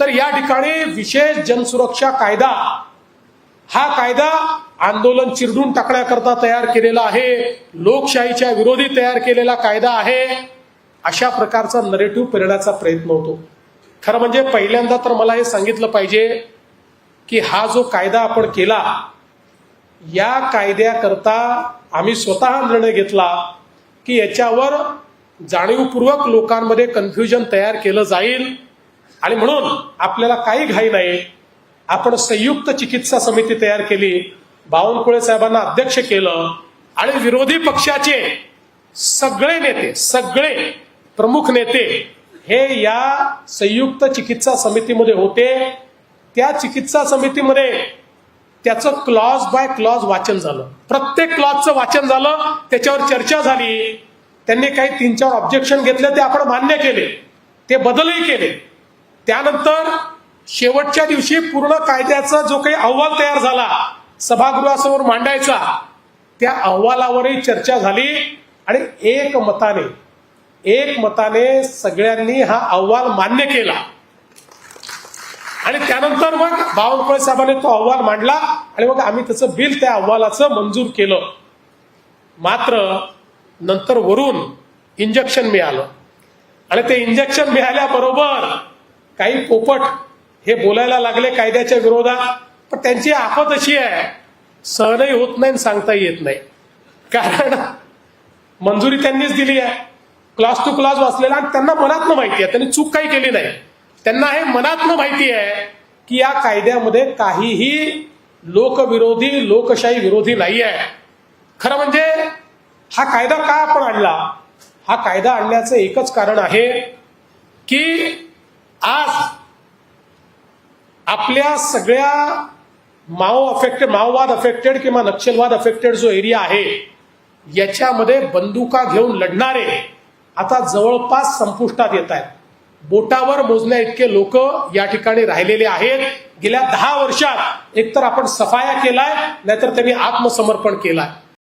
तर या ठिकाणी विशेष जनसुरक्षा कायदा हा कायदा आंदोलन चिरडून टाकण्याकरता तयार केलेला आहे. लोकशाहीच्या विरोधी तयार केलेला कायदा आहे. अशा प्रकारचा नरेटिव्ह पेरण्याचा प्रयत्न होतो. खरं म्हणजे पहिल्यांदा तर मला हे सांगितलं पाहिजे की हा जो कायदा आपण केला या कायद्याकरता आम्ही स्वतः निर्णय घेतला की याच्यावर जाणीवपूर्वक लोकांमध्ये कन्फ्युजन तयार केलं जाईल. आणि म्हणून आपल्याला काही घाई नाही. आपण संयुक्त चिकित्सा समिती तयार केली. बावनकुळे साहेबांना अध्यक्ष केलं. आणि विरोधी पक्षाचे सगळे नेते सगळे प्रमुख नेते हे या संयुक्त चिकित्सा समितीमध्ये होते. त्या चिकित्सा समितीमध्ये त्याचं क्लॉज बाय क्लॉज वाचन झालं. प्रत्येक क्लॉजचं वाचन झालं. त्याच्यावर चर्चा झाली. त्यांनी काही तीन चार ऑब्जेक्शन घेतले ते आपण मान्य केले. ते बदलही केले. त्यानंतर शेवटच्या दिवशी पूर्ण कायद्याचा जो काही अहवाल तयार झाला सभागृहासमोर मांडायचा त्या अहवालावरही चर्चा झाली आणि एक मताने एक मताने सगळ्यांनी हा अहवाल मान्य केला. आणि त्यानंतर मग बावनकुळे साहेबांनी तो अहवाल मांडला आणि मग आम्ही त्याचं बिल त्या अहवालाचं मंजूर केलं. मात्र नंतर वरून इंजेक्शन मिळालं. आणि ते इंजेक्शन मिळाल्याबरोबर काही पोपट हे बोलायला लागले कायद्याच्या विरोधात पण त्यांची आफत अशी आहे सहनही होत नाही आणि सांगता येत नाही. कारण मंजुरी त्यांनीच दिली आहे. क्लास टू क्लास वाचलेला आणि त्यांना मनातनं माहिती आहे. त्यांनी चूक काही केली नाही. त्यांना हे मनातनं माहिती आहे की या कायद्यामध्ये काहीही लोकविरोधी लोकशाही विरोधी नाही आहे. खरं म्हणजे हा कायदा का आपण आणला? हा कायदा आणण्याचं एकच कारण आहे की आज आपल्या सगळ्या माओ अफेक्टेड माओवाद अफेक्टेड किंवा नक्षलवाद अफेक्टेड जो एरिया आहे याच्यामध्ये बंदुका घेऊन लढणारे आता जवळपास संपुष्टात येत आहेत. बोटावर मोजण्या इतके लोक या ठिकाणी राहिलेले आहेत. गेल्या दहा वर्षात एकतर आपण सफाया केलाय नाहीतर त्यांनी आत्मसमर्पण केलाय.